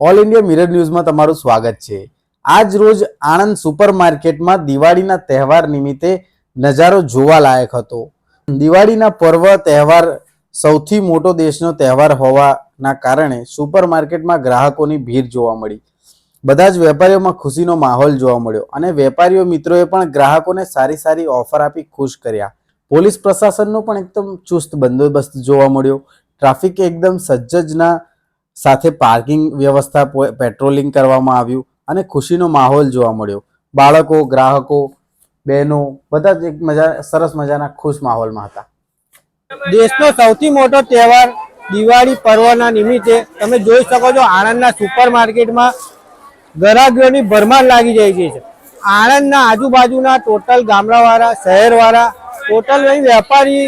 All India mirror ન્યૂઝમાં તમારું સ્વાગત છે. આજ રોજ આણંદ સુપર માર્કેટમાં દિવાળીના તહેવાર નિમિત્તે નજારો જોવા લાયક હતો. દિવાળીના પર્વ તહેવાર સૌથી મોટો દેશનો તહેવાર હોવાના કારણે સુપર માર્કેટમાં ગ્રાહકોની ભીડ જોવા મળી. બધા જ વેપારીઓમાં ખુશીનો માહોલ જોવા મળ્યો અને વેપારીઓ મિત્રોએ પણ ગ્રાહકોને સારી સારી ઓફર આપી ખુશ કર્યા. પોલીસ પ્રશાસનનો પણ એકદમ ચુસ્ત બંદોબસ્ત જોવા મળ્યો. ટ્રાફિક એકદમ સજ્જના સાથે પાર્કિંગ વ્યવસ્થા પેટ્રોલિંગ કરવામાં આવ્યું અને ખુશીનો માહોલ જોવા મળ્યો. બાળકો, ગ્રાહકો, બહેનો બધા જ એક મજા, સરસ મજાના ખુશ માહોલમાં હતા. દેશનો સૌથી મોટો તહેવાર દિવાળી પર્વના નિમિત્તે તમે જોઈ શકો છો આણંદના સુપર માર્કેટમાં ગ્રાહકોની ભરમાર લાગી જાય છે. આણંદના આજુબાજુના ટોટલ ગામડાવાળા, શહેરવાળા, ટોટલ વેપારી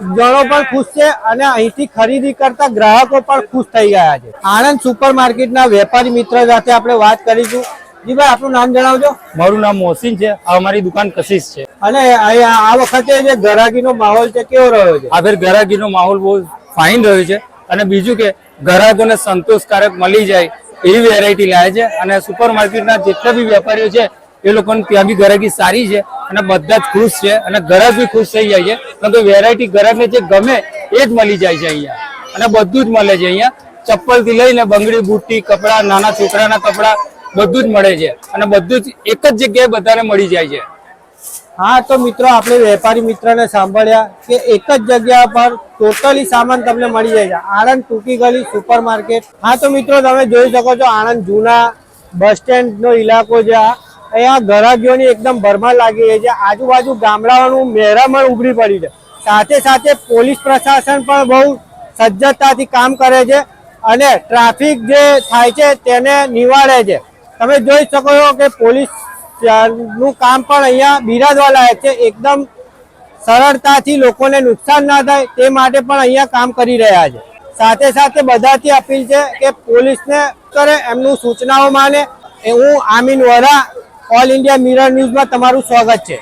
જણો પણ ખુશ છે અને અહીંથી ખરીદી કરતા ગ્રાહકો પણ ખુશ થઈ ગયા છે. આણંદ સુપર માર્કેટના વેપારી મિત્ર સાથે આપણે વાત કરીશું. જીભાઈ આપણું આપનું નામ જણાવજો. મારું નામ મોહસિન છે. અમારી દુકાન કશિશ છે. અને આ વખતે જે ગ્રાહકીનો માહોલ છે કેવો રહ્યો છે? આ ફેર ગ્રાહકીનો માહોલ બહુ ફાઇન રહ્યો છે. અને બીજું કે ગ્રાહકોને સંતોષકારક મળી જાય એવી વેરાયટી લાવે છે. અને સુપર માર્કેટના જેટલા બી વેપારીઓ છે એ લોકોને ત્યાં બી ગ્રાહકી સારી છે. અને બધા જ ખુશ છે અને ગ્રાહક બી ખુશ થઈ જાય છે. કારણ કે વેરાયટી ગ્રાહકને જે ગમે એ જ મળી જાય છે અહીંયા. અને બધું જ મળે છે અહીંયા. ચપ્પલથી લઈને બંગડી, બુટ્ટી, કપડાં, નાના છોકરાના કપડાં બધું જ મળે છે. અને બધું જ એક જ જગ્યાએ બધાને મળી જાય છે. હા, તો મિત્રો, આપણે વેપારી મિત્રને સાંભળ્યા કે એક જ જગ્યા પર ટોટલી સામાન તમને મળી જાય છે. આણંદ ટૂંકી ગલી સુપર માર્કેટ હા, તો મિત્રો, તમે જોઈ શકો છો આણંદ જૂના બસ સ્ટેન્ડ નો ઇલાકો છે. આ અહીંયા ગ્રાહકીઓની એકદમ ભરમાર લાગી રહી છે. આજુબાજુ ગામડાઓનું મહેરામણ ઉભરી પડી છે. સાથે સાથે પોલીસ પ્રશાસન પણ બહુ સજ્જતાથી કામ કરે છે અને ટ્રાફિક જે થાય છે તેને નિવારે છે. તમે જોઈ શકો છો કે પોલીસનું કામ પણ અહીંયા બિરાજવા લાયક છે. એકદમ સરળતાથી લોકોને નુકસાન ના થાય તે માટે પણ અહીંયા કામ કરી રહ્યા છે. સાથે સાથે બધાથી અપીલ છે કે પોલીસને કરે, એમનું સૂચનાઓ માને. હું આમીન વરા ઓલ ઇન્ડિયા મિરર ન્યૂઝમાં તમારું સ્વાગત છે.